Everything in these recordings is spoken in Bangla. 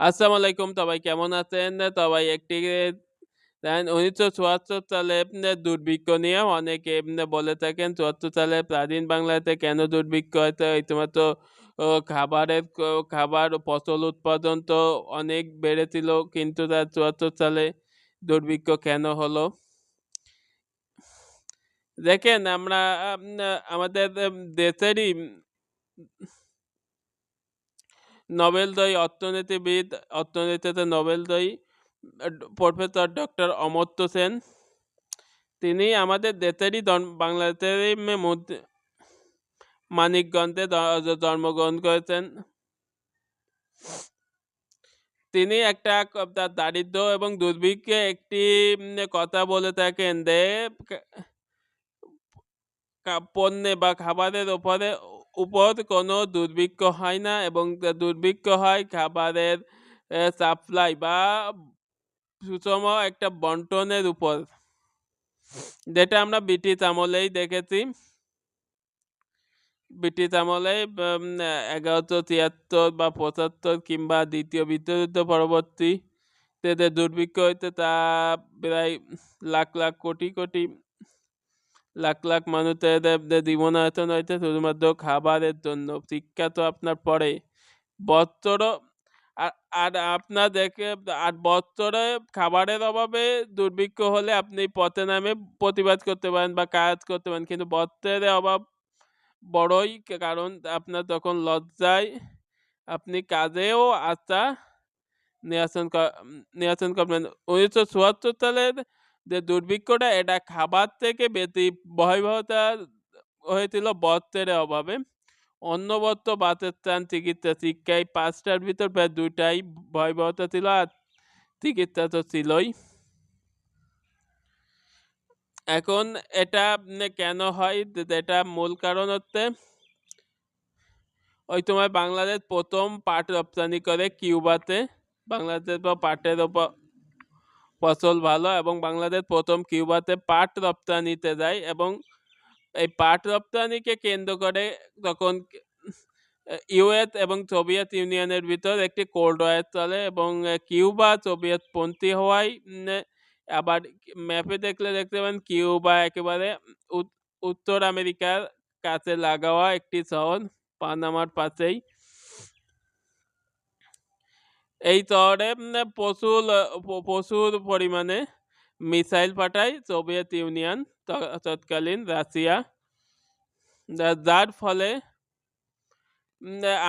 আসসালামু আলাইকুম সবাই কেমন আছেন? সবাই একটি উনিশশো চুয়াত্তর সালে দুর্ভিক্ষ নিয়ে অনেকে বলে থাকেন ৭৪ সালে স্বাধীন বাংলাতে কেন দুর্ভিক্ষ হয়েছে? ইতিমাত্র খাবারের খাবার ফসল উৎপাদন তো অনেক বেড়েছিল, কিন্তু তা ৭৪ সালে দুর্ভিক্ষ কেন হলো? দেখেন, আমরা আমাদের দেশেরই নোবেলজয়ী অর্থনীতিবিদ, অর্থনীতিতে নোবেলজয়ী আ প্রফেসর ডক্টর অমর্ত্য সেন। তিনি আমাদের দেশেরই বাংলাদেশেরই মধ্যে মানিকগঞ্জে জন্মগ্রহণ করেছেন। তিনি একটা তার দারিদ্র্য এবং দুর্ভিক্ষে একটি কথা বলে থাকেন যে পণ্যে বা খাবারের উপরে উপর কোনো দুর্ভিক্ষ হয় না এবং দুর্ভিক্ষ হয় খাবারের সাপ্লাই বা সুষম একটা বন্টনের উপর। যেটা আমরা ব্রিটিশ আমলেই দেখেছি। ব্রিটিশ আমলে এগারোশো তিয়াত্তর বা ৭৫ কিংবা ২য় বিশ্বযুদ্ধ পরবর্তীতে যে দুর্ভিক্ষ হইতে তা প্রায় লাখ, লাখ কোটি, কোটি লাখ, লাখ মানুষের জীবনায়তন হয়েছে শুধুমাত্র খাবারের জন্য। শিক্ষা তো আপনার পরে। বৎসরও আর আপনার দেখে আর বৎসরে খাবারের অভাবে দুর্ভিক্ষ হলে আপনি পথে নামে প্রতিবাদ করতে পারেন বা কাজ করতে পারেন। কিন্তু বস্ত্রের অভাব বড়ই কারণ আপনার তখন লজ্জায় আপনি কাজেও আশা নিরসন নিরসন করবেন। ১৯৭৪ সালের যে দুর্ভিক্ষটা এটা খাবার থেকে বেশি ভয়াবহতা হয়েছিল বস্ত্রের অভাবে। অন্ন, বস্ত্র, বাসস্থান, চিকিৎসা, শিক্ষা এই ৫ ভিতর প্রায় ২ টাই ভয়াবহতা ছিল আর চিকিৎসা তো ছিলই। এখন এটা কেন হয়? যেটা মূল কারণ হচ্ছে ওই সময় বাংলাদেশ প্রথম পাট রপ্তানি করে কিউবাতে। বাংলাদেশ বা পাটের ওপর ফসল ভালো এবং বাংলাদেশ প্রথম কিউবাতে পাট রপ্তানিতে যায় এবং এই পাট রপ্তানিকে কেন্দ্র করে তখন ইউএস এবং সোভিয়েত ইউনিয়নের ভিতর একটি কোল্ড ওয়ার চলে এবং কিউবা সোভিয়েত পন্থী হওয়ায় আবার ম্যাপে দেখলে দেখতে পাবেন কিউবা একেবারে উত্তর আমেরিকার কাছে লাগাওয়া একটি শহর পানামার পাশেই। এই শহরে প্রচুর প্রচুর পরিমাণে মিসাইল পাঠায় সোভিয়েত ইউনিয়ন তৎকালীন রাশিয়া। যার ফলে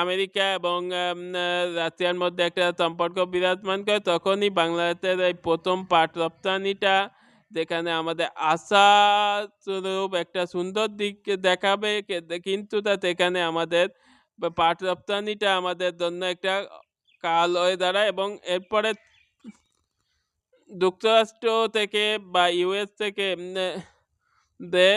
আমেরিকা এবং রাশিয়ার মধ্যে একটা সম্পর্ক বিরাজমান করে। তখনই বাংলাদেশের এই প্রথম পাট রপ্তানিটা, যেখানে আমাদের আশাস্বরূপ একটা সুন্দর দিক দেখাবে কিন্তু তা সেখানে আমাদের পাট রপ্তানিটা আমাদের জন্য একটা কাল হয়ে দাঁড়ায় এবং এরপরে যুক্তরাষ্ট্র থেকে বা ইউএস থেকে যে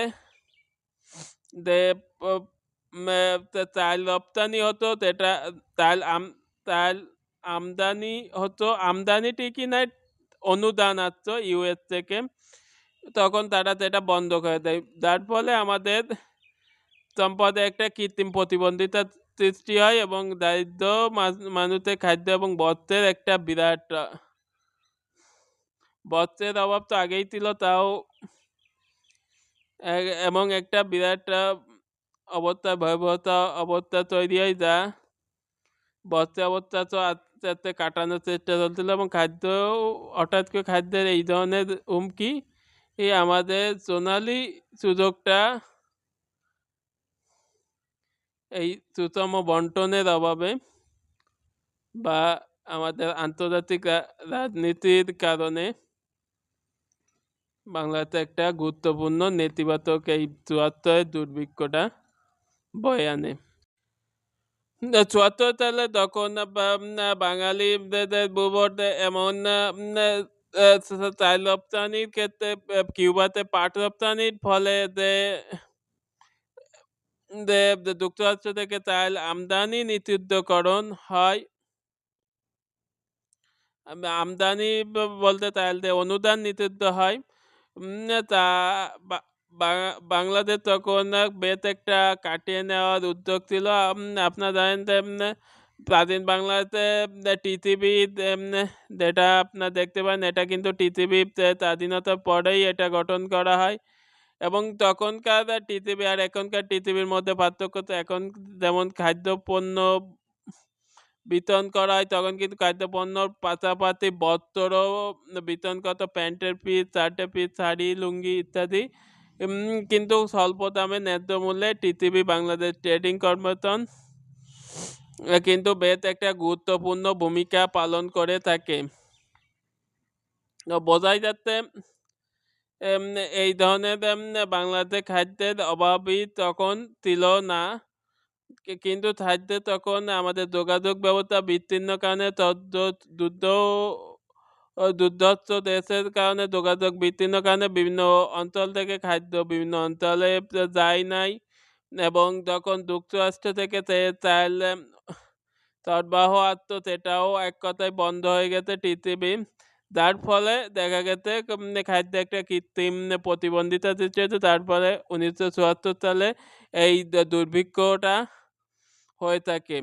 চাল রপ্তানি হতো সেটা চাল আম, চাল আমদানি হতো আমদানি ঠিকই নাই অনুদান আসতো ইউএস থেকে। তখন তারা সেটা বন্ধ করে দেয়। যার ফলে আমাদের সম্পদে একটা কৃত্রিম প্রতিবন্ধিতার সৃষ্টি হয় এবং দারিদ্র মানুষের খাদ্য এবং বস্ত্রের একটা বিরাট বস্ত্রের অভাব তো আগেই ছিল তাও এবং একটা বিরাট অবস্থা ভয়াবহতা অবস্থা তৈরি হয় যা বস্ত্রের অবস্থা তো আস্তে, আস্তে কাটানোর চেষ্টা চলছিল এবং খাদ্য হঠাৎ করে খাদ্যের এই ধরনের হুমকি আমাদের সোনালি সুযোগটা এই সুষম বন্টনের অভাবে বা আমাদের আন্তর্জাতিক রাজনীতির কারণে বাংলাতে একটা গুরুত্বপূর্ণ নেতিবাচক এই চুয়াত্তরের দুর্ভিক্ষটা বয়ে আনে। ৭৪ সালে তখন বাঙালিদের বুভর এমন চাল রপ্তানির ক্ষেত্রে কিউবাতে পাট রপ্তানির ফলে যে যে যুক্তরাষ্ট্র থেকে চাল আমদানি নিষিদ্ধকরণ হয়। আমদানি বলতে চাল অনুদান নিষিদ্ধ হয়। তা বাংলাদেশ তখন বেশ একটা কাটিয়ে নেওয়ার উদ্যোগ ছিল। আপনারা জানেন প্রাচীন বাংলাতে টিটিভি যেটা আপনার দেখতে পান, এটা কিন্তু টিটিভি স্বাধীনতার পরেই এটা গঠন করা হয় এবং তখনকার টিটিভি আর এখনকার টিটিভির মধ্যে পার্থক্য তো এখন যেমন খাদ্যপণ্য বিতরণ করা হয়, তখন কিন্তু খাদ্যপণ্যর পাশাপাশি বস্ত্রও বিতরণ করতো প্যান্টের পিস শার্টের পিস শাড়ি, লুঙ্গি ইত্যাদি। কিন্তু স্বল্প দামে ন্যায্য মূল্যে টিটিভি বাংলাদেশ ট্রেডিং কর্মতন কিন্তু বেশ একটা গুরুত্বপূর্ণ ভূমিকা পালন করে থাকে। বোঝাই যাচ্ছে এই ধরনের বাংলাদেশ খাদ্যের অভাবই তখন ছিল না। কিন্তু খাদ্যে তখন আমাদের যোগাযোগ ব্যবস্থা বিচ্ছিন্ন কারণে যুদ্ধ দুর্ধর্ষ দেশের কারণে যোগাযোগ বিচ্ছিন্ন কারণে বিভিন্ন অঞ্চল থেকে খাদ্য বিভিন্ন অঞ্চলে যায় নাই এবং যখন যুক্তরাষ্ট্র থেকে চাল সরবরাহ আসতো, সেটাও এক কথায় বন্ধ হয়ে গেছে টিটিভি যার ফলে দেখা গেছে খাদ্যে একটা কৃত্রিম প্রতিবন্ধিতা সৃষ্টি হয়েছে। তার ফলে উনিশশো চুয়াত্তর সালে এই দুর্ভিক্ষটা হয়ে থাকে।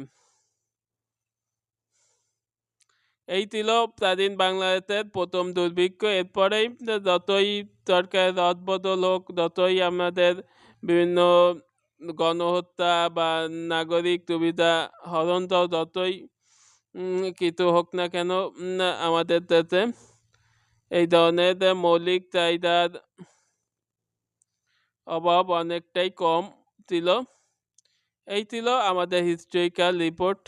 এই ছিল স্বাধীন বাংলাদেশের প্রথম দুর্ভিক্ষ। এরপরেই যতই সরকারের রদবদল হোক, যতই আমাদের বিভিন্ন গণহত্যা বা নাগরিক সুবিধা হরণটাও যতই কিছু হোক না কেন আমাদের দেশে এই ধরনের মৌলিক চাহিদার অভাব অনেকটাই কম ছিল। এই ছিল আমাদের হিস্টোরিক্যাল রিপোর্ট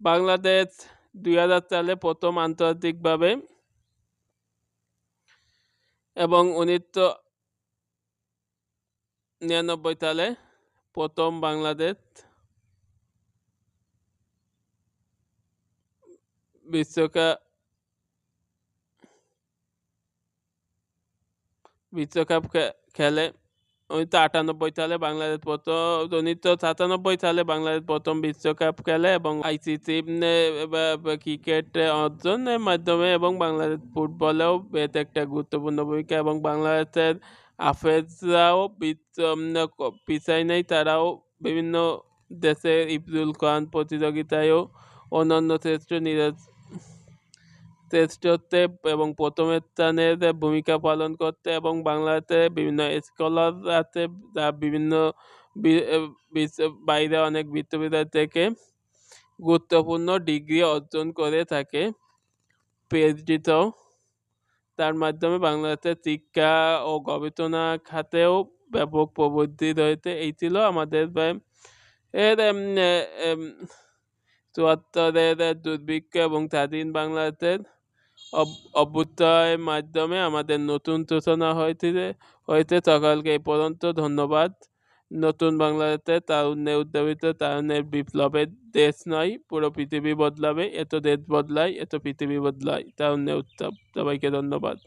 বাংলাদেশ দুই হাজার সালে প্রথম আন্তর্জাতিকভাবে এবং উনিশশো নিরানব্বই সালে প্রথম বাংলাদেশ বিশ্বকাপ বিশ্বকাপ খেলে উনিশশো আটানব্বই সালে বাংলাদেশ প্রথম উনিশশো সাতানব্বই সালে বাংলাদেশ প্রথম বিশ্বকাপ খেলে এবং আইসিসি ক্রিকেট অর্জনের মাধ্যমে এবং বাংলাদেশ ফুটবলেও বেশ একটা গুরুত্বপূর্ণ ভূমিকা এবং বাংলাদেশের আফেজরাও পিছাই নেই তারাও বিভিন্ন দেশে ইফজুল খান প্রতিযোগিতায়ও অন্যান্য শ্রেষ্ঠ নিরাজ শ্রেষ্ঠত্বে এবং প্রথম স্থানের ভূমিকা পালন করতে এবং বাংলাতে বিভিন্ন স্কলার আছে, যা বিভিন্ন বাইরে অনেক বিশ্ববিদ্যালয় থেকে গুরুত্বপূর্ণ ডিগ্রি অর্জন করে থাকে। পিএইচডিতেও তার মাধ্যমে বাংলাতে শিক্ষা ও গবেষণা খাতেও ব্যাপক প্রবৃদ্ধি রয়েছে। এই ছিল আমাদের এর চুয়াত্তরের দুর্ভিক্ষ এবং স্বাধীন বাংলাদেশের অভ্যুত্থানের মাধ্যমে আমাদের নতুন সূচনা হয়েছে হয়েছে সকলকে এই পর্যন্ত ধন্যবাদ। নতুন বাংলাদেশে তারুণ্যে উদ্যাপিত তারুণ্যের বিপ্লবের দেশ নয়, পুরো পৃথিবী বদলাবে, এত দেশ বদলায়, এত পৃথিবী বদলায়, তারুণ্যে উত্তাপ সবাইকে ধন্যবাদ।